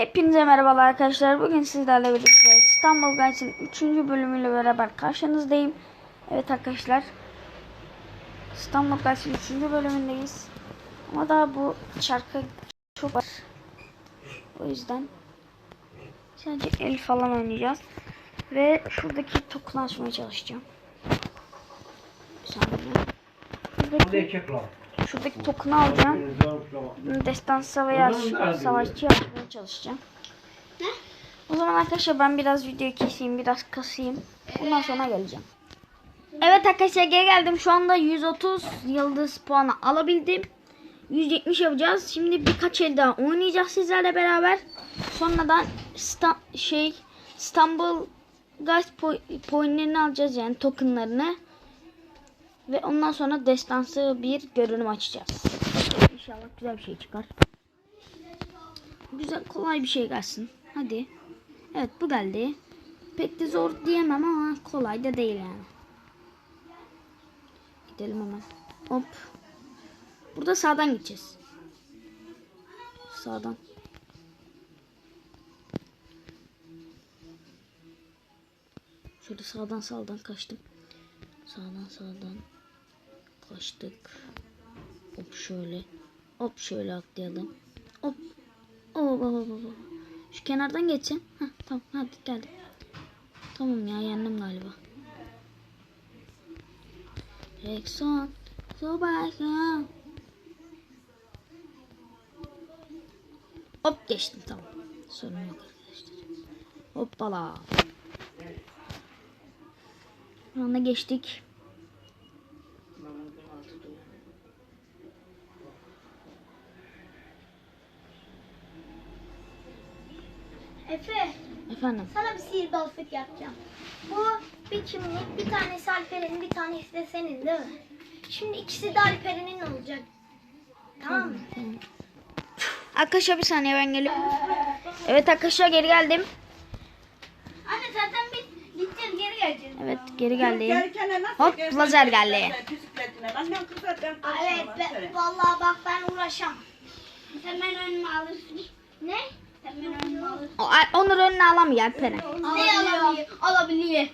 Hepinize merhabalar arkadaşlar. Bugün sizlerle birlikte İstanbul Guys'ın 3. bölümüyle beraber karşınızdayım. Evet arkadaşlar. İstanbul Guys'ın 3. bölümündeyiz. Ama daha bu şarkı çok var. O yüzden sadece el falan oynayacağız. Ve şuradaki tokunu açmaya çalışacağım. Bir saniye. Şuradaki, şuradaki tokunu alacağım. Destan savaş, savaşçı yapmaya çalışacağım. O zaman arkadaşlar ben biraz videoyu keseyim, biraz kasayım. Ondan sonra geleceğim. Evet arkadaşlar geri geldim. Şu anda 130 yıldız puanı alabildim. 170 yapacağız. Şimdi birkaç el daha oynayacağız sizlerle beraber. Sonradan sta şey İstanbul Guys po- puanlarını alacağız yani tokenlarını. Ve ondan sonra destansı bir görünüm açacağız. İnşallah güzel bir şey çıkar. Güzel kolay bir şey gelsin. Hadi. Evet bu geldi. Pek de zor diyemem ama kolay da değil yani. Gidelim hemen. Hop. Burada sağdan gideceğiz. Sağdan. Şöyle sağdan sağdan kaçtım. Sağdan sağdan kaçtık. Hop şöyle. Hop şöyle atlayalım. Hop. Hop hop hop. Şu kenardan geçsin. Heh, tamam hadi geldim. Tamam ya yendim galiba. Rexon. Sobaya. Hop geçtim tamam. Sorun yok arkadaşlar. Hoppala. Şu anda geçtik. Efe, Efendim. sana bir sihirbazlık yapacağım. Bu bir kimlik, bir tanesi Alperen'in, bir tanesi de senin değil mi? Şimdi ikisi de Alperen'in olacak. Tamam mı? Arkadaşlar bir saniye ben gelip. Evet arkadaşlar geri geldim. Anne zaten biz gideceğiz, geri geleceğiz. Evet geri geldim. Hop, lazer geldi. ben Bisikletine. Annem kızar ben Evet, karışamam. be, söyle. vallahi bak ben uğraşamam. Sen ben önüme alırsın. Ne? Onur önüne alamıyor Alperen. Ne alabiliyor? Alabiliyor.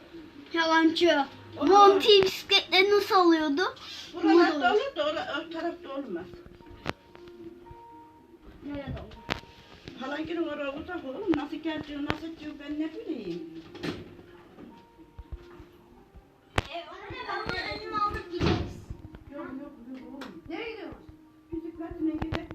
Yalancı. Monty bisikletleri nasıl alıyordu? Buralar da ora- o tarafta olmaz. Nerede oldu? Halan girin oraya uzak oğlum. Nasıl geleceğim, nasıl edeceğim ben ne bileyim. E, anne ben bunu önüme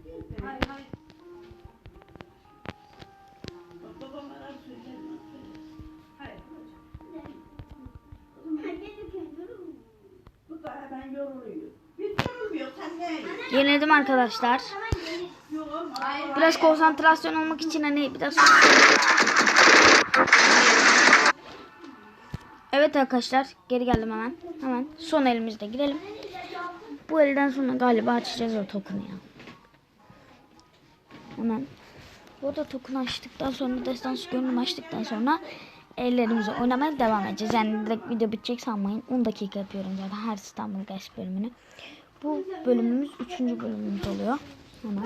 Yenildim arkadaşlar. Biraz konsantrasyon olmak için hani biraz Evet arkadaşlar geri geldim hemen. Hemen son elimizde girelim. Bu elden sonra galiba açacağız o tokunu ya. Hemen. Bu da tokunu açtıktan sonra destansı görünüm açtıktan sonra ellerimizi oynamaya devam edeceğiz. Yani direkt video bitecek sanmayın. 10 dakika yapıyorum zaten her İstanbul Guys bölümünü. Bu bölümümüz 3. bölümümüz oluyor. Hemen.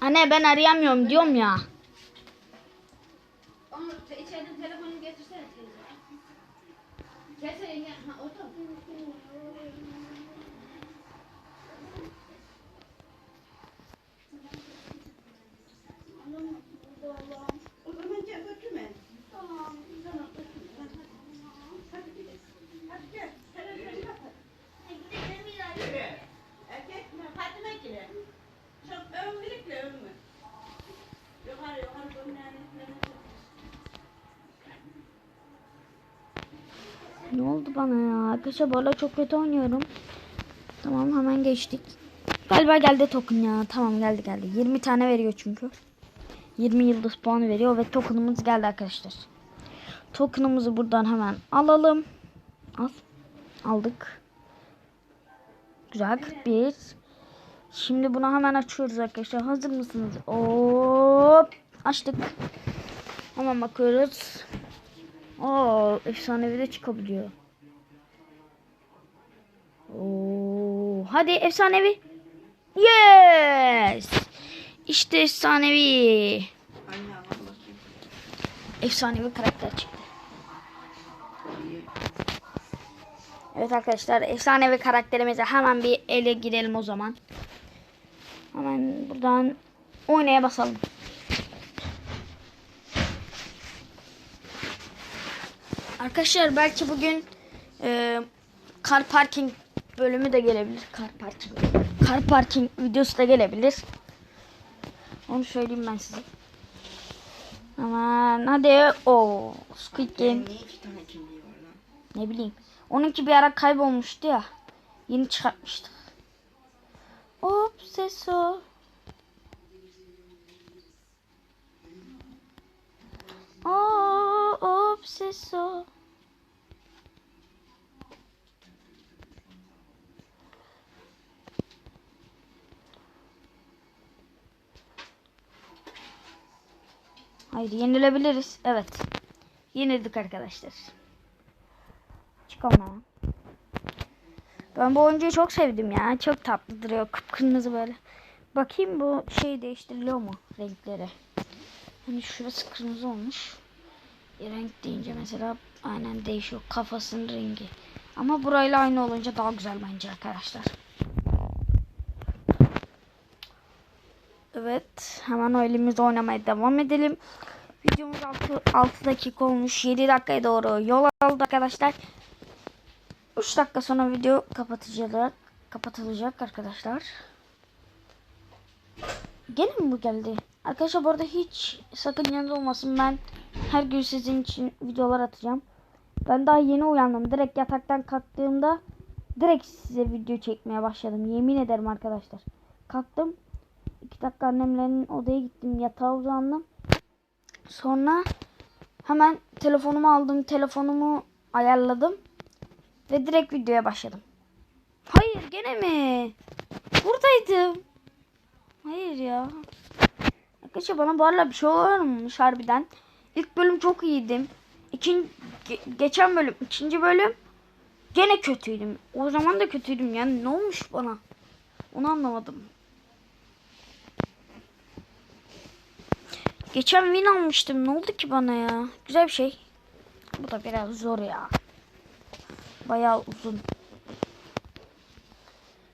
Anne ben arayamıyorum diyorum ya. Onu te- bana ya? Arkadaşlar bu arada çok kötü oynuyorum. Tamam hemen geçtik. Galiba geldi token ya. Tamam geldi geldi. 20 tane veriyor çünkü. 20 yıldız puanı veriyor ve tokenımız geldi arkadaşlar. Tokenımızı buradan hemen alalım. Al. Aldık. Güzel 41. Şimdi bunu hemen açıyoruz arkadaşlar. Hazır mısınız? Hop. Açtık. Hemen bakıyoruz. Oo, efsanevi de çıkabiliyor. Hadi efsanevi. Yes. İşte efsanevi. Efsanevi karakter çıktı. Evet arkadaşlar efsanevi karakterimize hemen bir ele girelim o zaman. Hemen buradan oynaya basalım. Arkadaşlar belki bugün e, kar parking bölümü de gelebilir. Kar parking. Kar parking videosu da gelebilir. Onu söyleyeyim ben size. Aman hadi o Squid Game ne bileyim. Onunki bir ara kaybolmuştu ya. Yeni çıkartmıştık. Obseso. Oh, obseso. Haydi yenilebiliriz. Evet. Yenildik arkadaşlar. Çık ona. Ben bu oyuncuyu çok sevdim ya. Çok tatlı duruyor. Kıpkırmızı böyle. Bakayım bu şey değiştiriliyor mu renkleri? Hani şurası kırmızı olmuş. E, renk deyince mesela aynen değişiyor. Kafasının rengi. Ama burayla aynı olunca daha güzel bence arkadaşlar. Evet. Hemen o elimizde oynamaya devam edelim. Videomuz 6, 6 dakika olmuş. 7 dakikaya doğru yol aldı arkadaşlar. 3 dakika sonra video kapatacaklar. Kapatılacak arkadaşlar. Gene mi bu geldi? Arkadaşlar bu arada hiç sakın yanında olmasın. Ben her gün sizin için videolar atacağım. Ben daha yeni uyandım. Direkt yataktan kalktığımda direkt size video çekmeye başladım. Yemin ederim arkadaşlar. Kalktım. 2 dakika annemlerin odaya gittim. Yatağa uzandım. Sonra hemen telefonumu aldım. Telefonumu ayarladım. Ve direkt videoya başladım. Hayır gene mi? Buradaydım. Hayır ya. Arkadaşlar bana bu aralar bir şey olmuş harbiden. İlk bölüm çok iyiydim. İkin, ge- geçen bölüm, ikinci bölüm gene kötüydüm. O zaman da kötüydüm yani ne olmuş bana? Onu anlamadım. Geçen win almıştım. Ne oldu ki bana ya? Güzel bir şey. Bu da biraz zor ya. Bayağı uzun.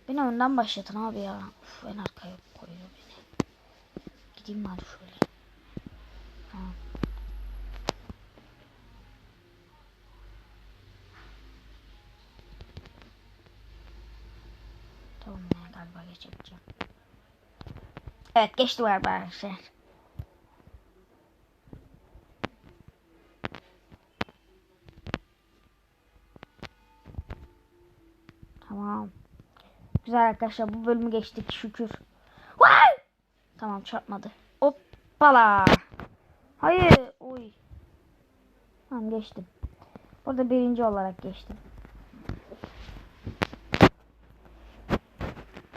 Beni önden başlatın abi ya. Uf, en arkaya koyuyor beni. Gideyim bari şöyle. Tamam. Ya galiba geçebileceğim. Evet geçti galiba arkadaşlar. Tamam. Güzel arkadaşlar bu bölümü geçtik şükür. Vay! Tamam çarpmadı. Hoppala. Hayır. Oy. Tamam geçtim. Orada birinci olarak geçtim.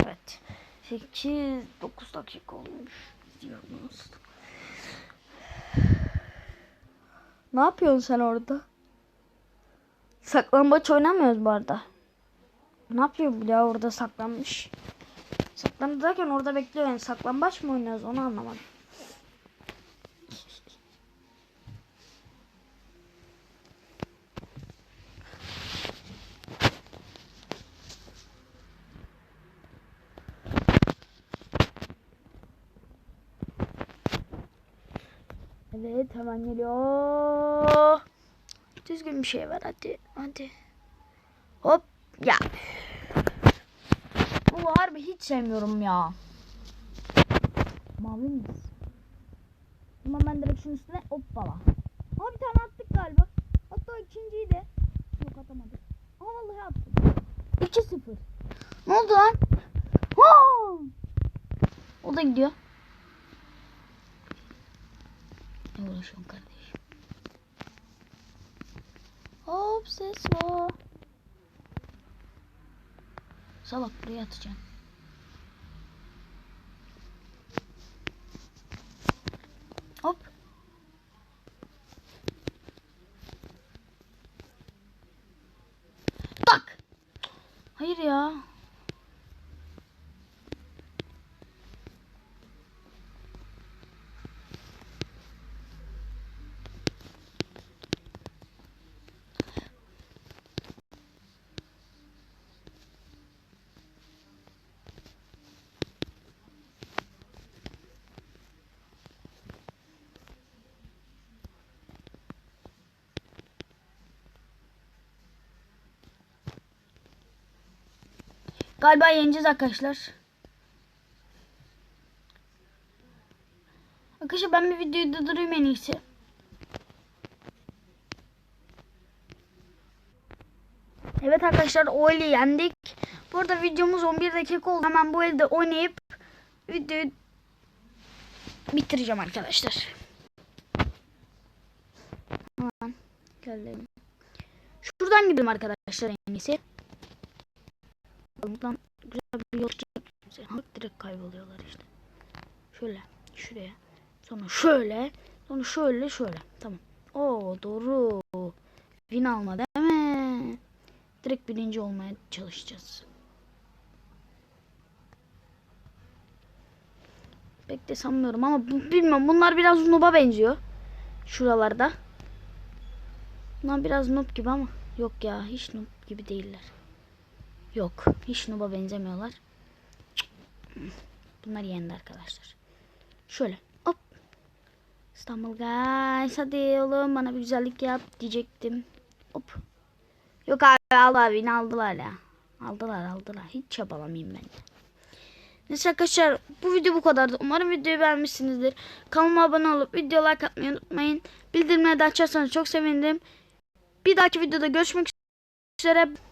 Evet. 8 9 dakika olmuş. Diyorsunuz. Ne yapıyorsun sen orada? Saklambaç oynamıyoruz bu arada. Ne yapıyor bu ya orada saklanmış? Saklandı derken orada bekliyor yani saklambaç mı oynuyoruz onu anlamadım. Evet hemen geliyor. Düzgün bir şey ver hadi hadi. Hop ya. Bu harbi hiç sevmiyorum ya. Mavi miyiz? Ama ben direkt şunun üstüne hoppala. Ama bir tane attık galiba. Hatta ikinciyi de. Yok atamadık. Ama vallahi attık. 2-0. Ne oldu lan? Ha! O da gidiyor. Ne uğraşıyorsun kardeşim? Hop ses var. Salak buraya atacağım. Hop. Tak. Hayır ya. Galiba yeneceğiz arkadaşlar. Arkadaşlar ben bir videoyu durdurayım en iyisi. Evet arkadaşlar o eli yendik. Bu arada videomuz 11 dakika oldu. Hemen bu elde oynayıp videoyu bitireceğim arkadaşlar. Hemen geldim. Şuradan gidelim arkadaşlar en iyisi. Buradan güzel bir yol çıkacak. Direkt kayboluyorlar işte. Şöyle şuraya. Sonra şöyle. Sonra şöyle şöyle. Tamam. Oo doğru. Win alma değil mi? Direkt birinci olmaya çalışacağız. Pek de sanmıyorum ama bu- bilmiyorum. Bunlar biraz noob'a benziyor. Şuralarda. Bunlar biraz noob gibi ama yok ya hiç noob gibi değiller. Yok hiç noob'a benzemiyorlar. Bunlar yendi arkadaşlar. Şöyle hop. İstanbul guys hadi oğlum bana bir güzellik yap diyecektim. Hop. Yok abi aldılar beni aldılar ya. Aldılar aldılar. Hiç çabalamayayım ben de. Neyse arkadaşlar bu video bu kadardı. Umarım videoyu beğenmişsinizdir. Kanalıma abone olup video like atmayı unutmayın. Bildirimleri de açarsanız çok sevinirim. Bir dahaki videoda görüşmek üzere.